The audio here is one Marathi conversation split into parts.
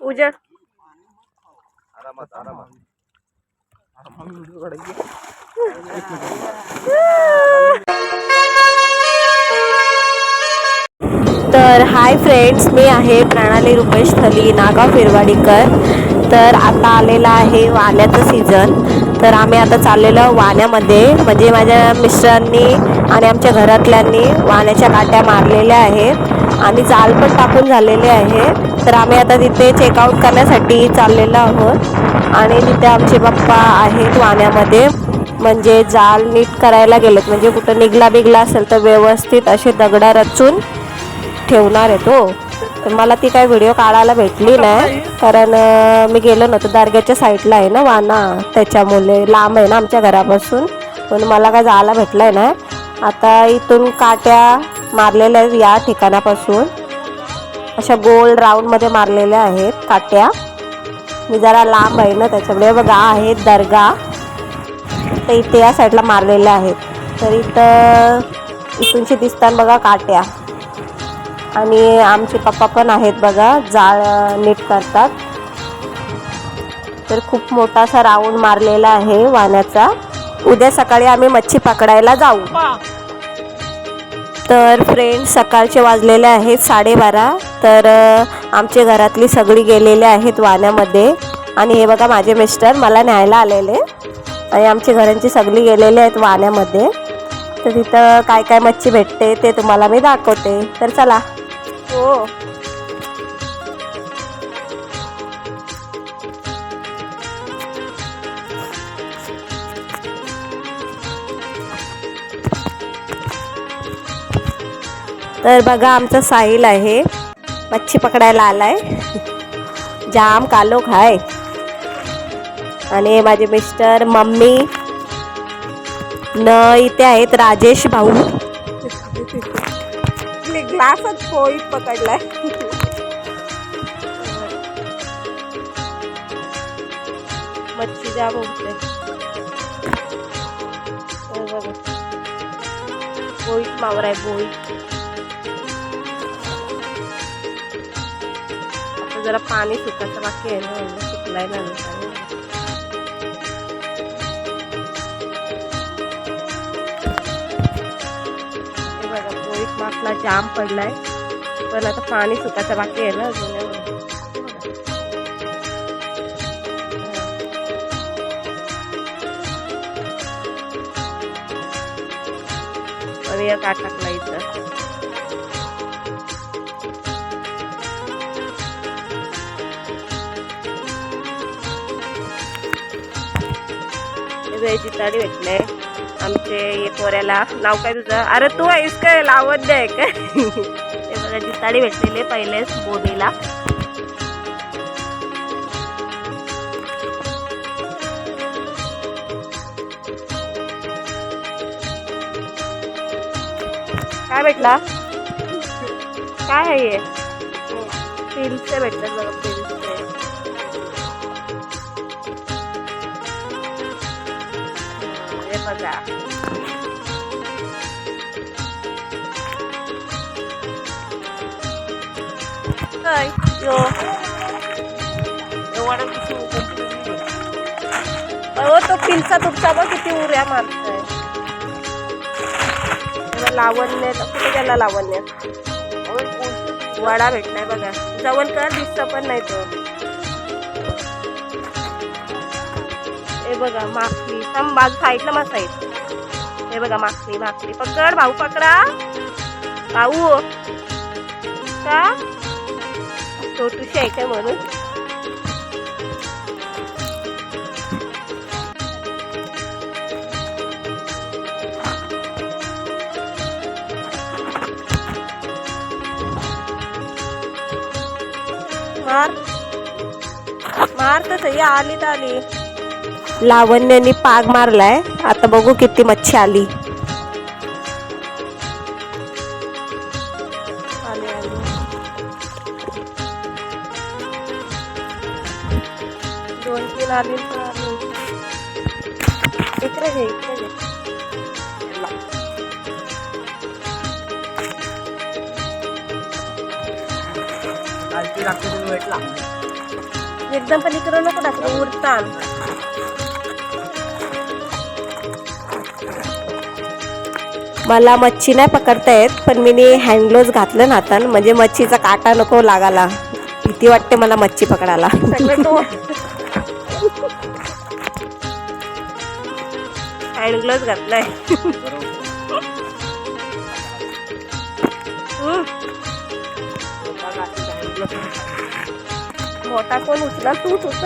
उजळ तर हाय फ्रेंड्स मी आहे प्रणाली रुपेश थली नागाव फिरवाडीकर. तर आता आलेला आहे वाण्याचं सीझन तर आम्ही आता चाललेलो वाण्यामध्ये. म्हणजे माझ्या मिस्टरांनी आणि आमच्या घरातल्यांनी वाण्याच्या काट्या मारलेल्या आहेत. आणि जाल पण टाकून झालेले आहे. तर आम्ही आता तिथे चेकआउट करण्यासाठी चाललेलो आहोत. आणि तिथे आमचे पप्पा आहेत वाण्यामध्ये. म्हणजे जाल नीट करायला गेलेत. म्हणजे कुठं निघला बिगला असेल तर व्यवस्थित असे दगडा रचून ठेवणार आहे तो हो. तर मला ती काही व्हिडिओ काढायला भेटली नाही. कारण मी गेलो नव्हतो. दर्ग्याच्या साईडला आहे ना वाना त्याच्यामुळे लांब आहे ना आमच्या घरापासून. पण मला काय जायला भेटलं आहे ना आता इथून काट्या मारलेल्या आहेत या ठिकाणापासून. अशा गोल राऊंडमध्ये मारलेल्या आहेत काट्या मी जरा लांब आहे ना त्याच्यामुळे. बघा आहेत दर्गा. तर इथे या साईडला मारलेल्या आहेत. तर इथं इथूनशी दिसतात बघा काट्या. आणि आमचे पप्पा पण आहेत बघा जाळ नीट करतात. तर खूप मोठा असा राऊंड मारलेला आहे वाण्याचा. उद्या सकाळी आम्ही मच्छी पकडायला जाऊ. तर फ्रेंड्स सकाळचे वाजलेले आहेत साडेबारा. तर आमचे आमच्या घरातली सगळी गेलेले आहेत वाण्यामध्ये. आणि हे बघा माझे मिस्टर मला न्यायला आलेले. आणि आमच्या घरांची सगळी गेलेले आहेत वाण्यामध्ये. तर तिथं काय काय मच्छी भेटते ते तुम्हाला मी दाखवते. तर चला. हो. तर बघा आमचा साहिल आहे. मच्छी पकडायला आलाय. जाम कालोख आहे आणि माझे मिस्टर मम्मी न इथे आहेत राजेश भाऊ. ग्लासच पोळी पकडलाय. मच्छी जाम उठते बोईट मावर आहे बोईट जरा पाणी सुकायचं बाकी आहे ना सुकलाय ना बघा पोळीत मासला जाम पडलाय. पण आता पाणी सुकायचं बाकी आहे ना अजून आणि काट टाकला जिताडी भेटले. आमचे ये पोऱ्याला नाव काय तुझं? अरे तू आहेस काय? लावण्य आहे काय बघा जिताडी भेटलेले पहिलेच बोनीला. काय भेटला? काय आहे हे? भेटतात बघा बघा. काय? यो. एवढा किती उघडली तो पिलचा तुमचा बघ किती उऱ्या मारतोय. त्याला लावण्य कुठे त्याला लावण्य? वडा भेटलाय बघा. जवळ कर दिसत पण नाही तो. बघा माखली थांब बाजू साईडला मा साईड हे बघा माखली माखली पकड भाऊ पकडा. भाऊ. का छोटूशी आहे काय म्हणून? मार. मार तर सही आली तर आली. लावण्याने पाग मारलाय. आता बघू किती मच्छी आली. दोन तीन इकडे घे इकडे एकदम पण इकडं नको टाकू उरतान. मला मच्छी नाही पकडता येत पण मी हँडग्लोव्ज घातलं ना आता म्हणजे मच्छीचा काटा नको लागाला भीती वाटते मला मच्छी पकडायला. हँडग्लोव्ज घातलाय. मोठा कोण उचला तूच होत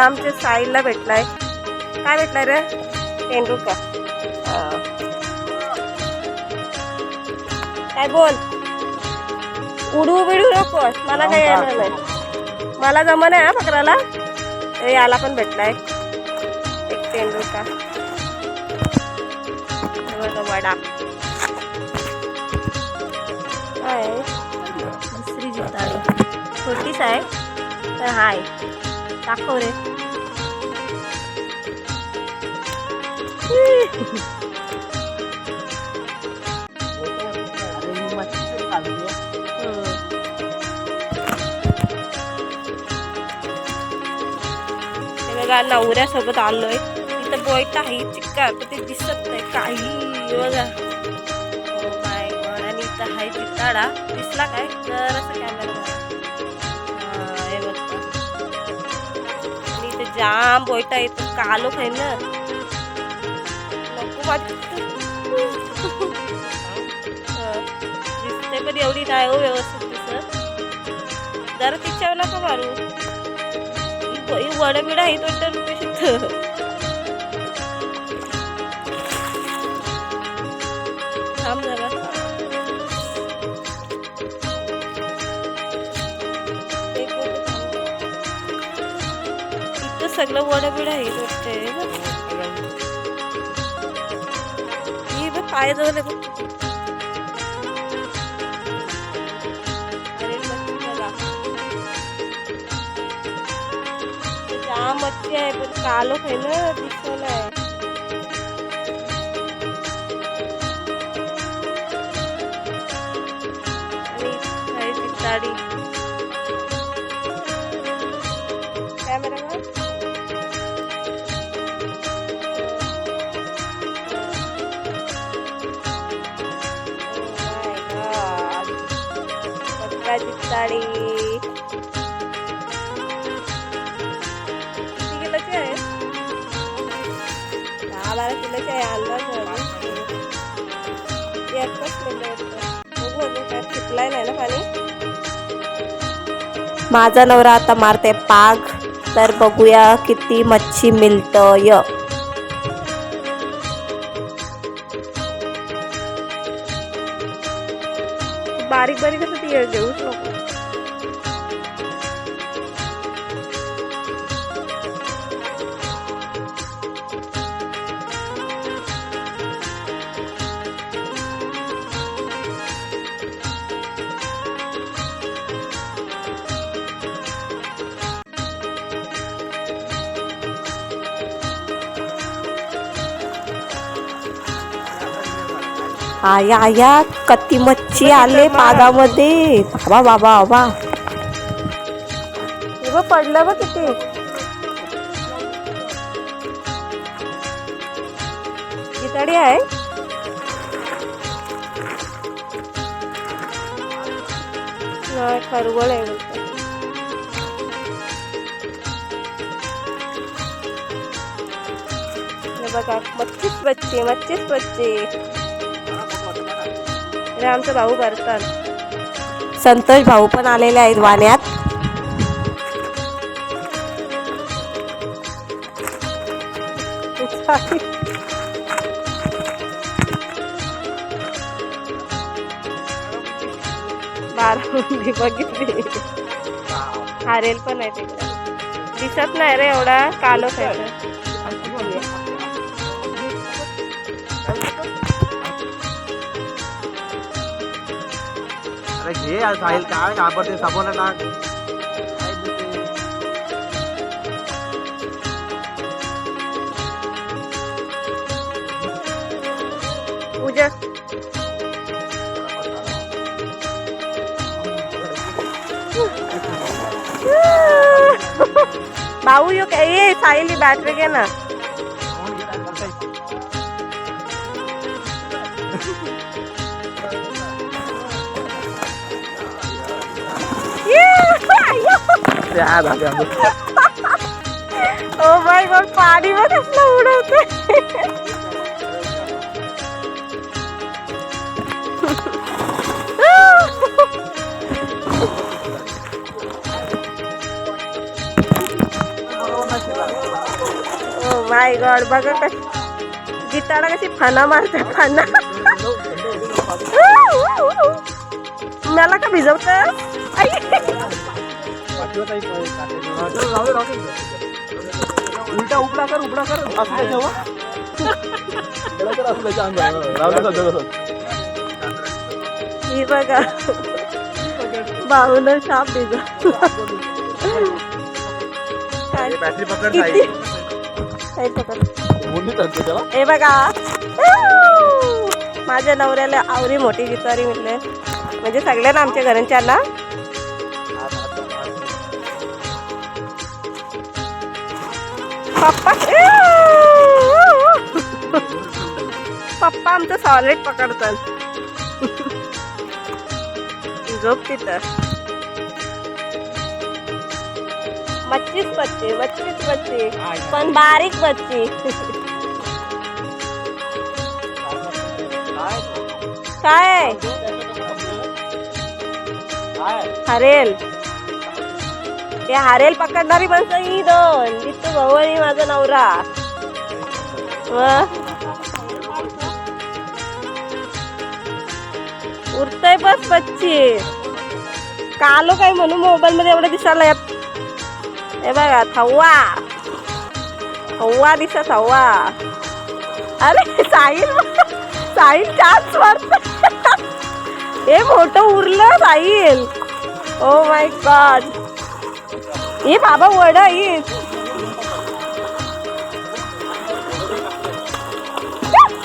बघा आमच्या साईला भेटलाय. काय भेटलाय रे? तेंडुलकर हा. काय बोल? उडू बिडू नकोस. मला काही येणार नाही. मला जमन आहे हा ए, याला पण भेटलाय. एक हे बघा वडा? दुसरी जिताळी छोटीच आहे. तर हाय. दाखव रे. बघा नवऱ्यासोबत आलोय. तिथं बोईट आहे चिक्का पण ते दिसत नाही काही बघा. Oh आणि इथं आहे चित्ताडा. दिसला काय? तर असं कॅमेरा आणि इथे जाम बोयटा येतो कालो खाईन ना नको वाटत दिसते पण एवढी नाही हो व्यवस्थित दिसत जरा तिच्यावर नका मारू ही वड बिड आहे वाटतं रुपये थांब जरा सगळं वड बिड आहे वाटते ही बघ. पाय जवळ बघ. मच्छी जाम आहे पण कालो आहे ना दिसत आहे चिताडी कॅमेरा चिताडी किती किलोची आहे? दहा बारा किलोची आहे अंदाज एकच काय नाही ना पाणी. माझा नवरा आता मारते पाग. तर बघूया किती मच्छी मिळतय बारीक बारीक असं ती घेऊच नको आया आया कती मच्छी आले पागामध्ये बाबा बाबा बाबा. बघ पडलं बघ किती. कितडी आहे. खरवळ आहे बघा मच्छीच बच्चे मच्छीच बच्चे हे आमचा भाऊ करतात संतोष भाऊ पण आलेले आहेत वाण्यात. बघितली. हारेल पण आहे तिकडे. दिसत नाही रे एवढा कालो खायचं ये आज साहिल काय घाबरते साबण टाक पूजा. भाऊ यो काय ये ही बॅटरी घे ना। त्या धाग्या ओ माय गॉड पाणी बघ कसलं उडवते ओ माय गॉड बघा कशी गीताला कशी फना मारते फना। मला का भिजवत उलटा उपडा कर उपडा कर. असं तसंच. ही बघा. भाऊनं हे बॅटरी पकड किती? पकड. हे बघा. माझ्या नवऱ्याला आवरी मोठी गितारी मिळले म्हणजे सगळ्यांना आमच्या घरांच्याला पप्पा पप्पा आमचं सॉलिड पकडतात. झोप तिथं मच्छीच बच्ची मच्छीच बच्ची. पण बारीक बच्ची. काय? हरेल. ते हारेल पकडणारी माणसं ही दोन. जितू भवळी माझा नवरा. उरतय बस पच्चीस. कालो काय म्हणून मोबाईल मध्ये एवढं दिसायला हे बघा थव्वा. थव्वा दिसा थव्वा. अरे साहिल साहिल चान्स मारत हे मोठं उरलं साहिल. ओ माय गॉड हे बाबा वड येईल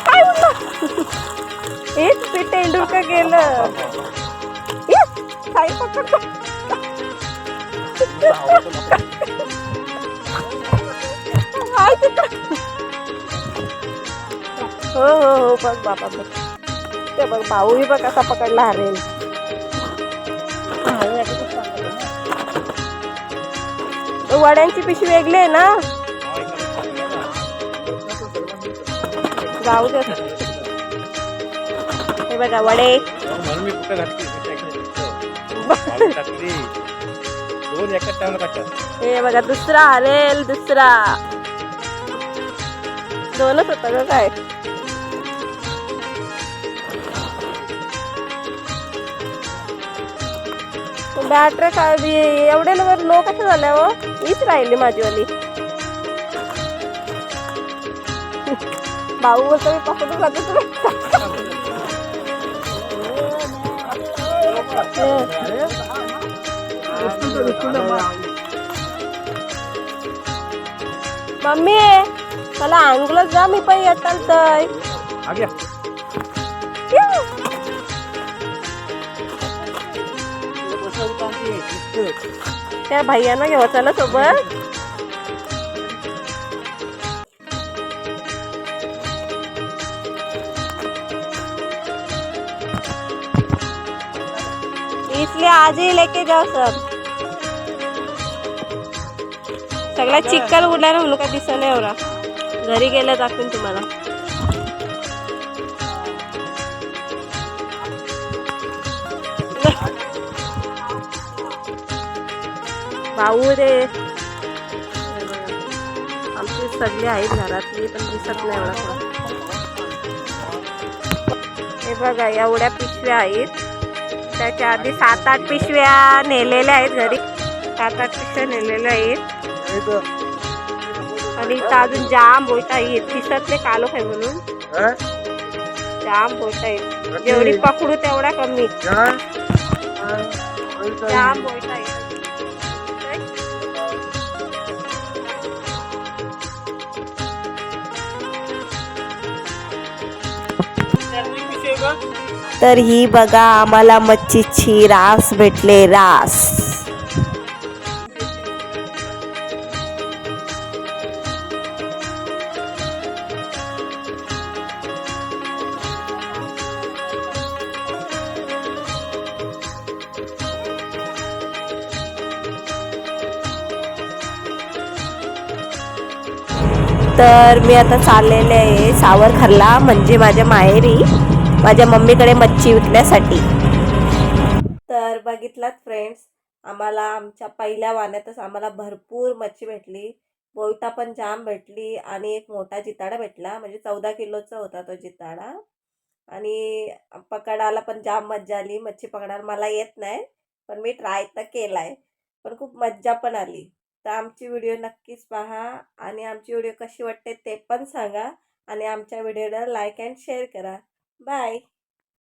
काय उरलं हेच ते तेंडुलकर गेलं. ये, हो हो हो बघ बाबा बघ. ते बघ भाऊही बघ कसा पकडला हरेल. तो वड्यांची पिशवी वेगळी आहे ना? जाऊ दे. हे बघा वडे. हे बघा दुसरा हरेल दुसरा. दोनच होतं ग काय? बॅटरी काय एवढे लोक कसं झाल्या हो? हीच राहिली माझीवाली. भाऊ बोलतो मी पकडून जातो मम्मी मला अंगलच जा मी पण येताल तर आग्या त्या भैयांना घेऊ चला सोबत. इसलिए आज ही लेके जाओ सब सगळा चिक्कल उडला ना का काय दिसत नाही एवढा. घरी गेलं दाखवून तुम्हाला. भाऊ रे आमची सगळी आहेत घरातली पण दिसत नाही एवढा. हे बघा एवढ्या पिशव्या आहेत. त्याच्या आधी सात आठ पिशव्या नेलेल्या आहेत घरी. सात आठ पिशव्या नेलेल्या आहेत. आणि इथं अजून जाम बोलता येत दिसत नाही कालो काय म्हणून. जाम बोलता येत जेवढी पकडू तेवढा कमी. जाम बोलता येत तर ही बघा आम्हाला मच्छीची रास भेटले रास. तर मी आता चाललेले आहे सावरखरला म्हणजे माझ्या माहेरी. माझ्या मम्मीकडे मच्छी विकण्यासाठी. तर बघितलात फ्रेंड्स आम्हाला आमच्या पहिल्या वाण्यातच आम्हाला भरपूर मच्छी भेटली. बोईटा पण जाम भेटली आणि एक मोठा जिताडा भेटला म्हणजे चौदा किलोचा होता तो जिताडा. आणि पकडायला पण जाम मज्जा आली मच्छी पकडायला मला येत नाही पण मी ट्राय तर केला आहे पण खूप मज्जा पण आली. तर आमची व्हिडिओ नक्कीच पहा आणि आमची व्हिडिओ कशी वाटते ते पण सांगा आणि आमच्या व्हिडिओला लाईक अँड शेअर करा. Bye.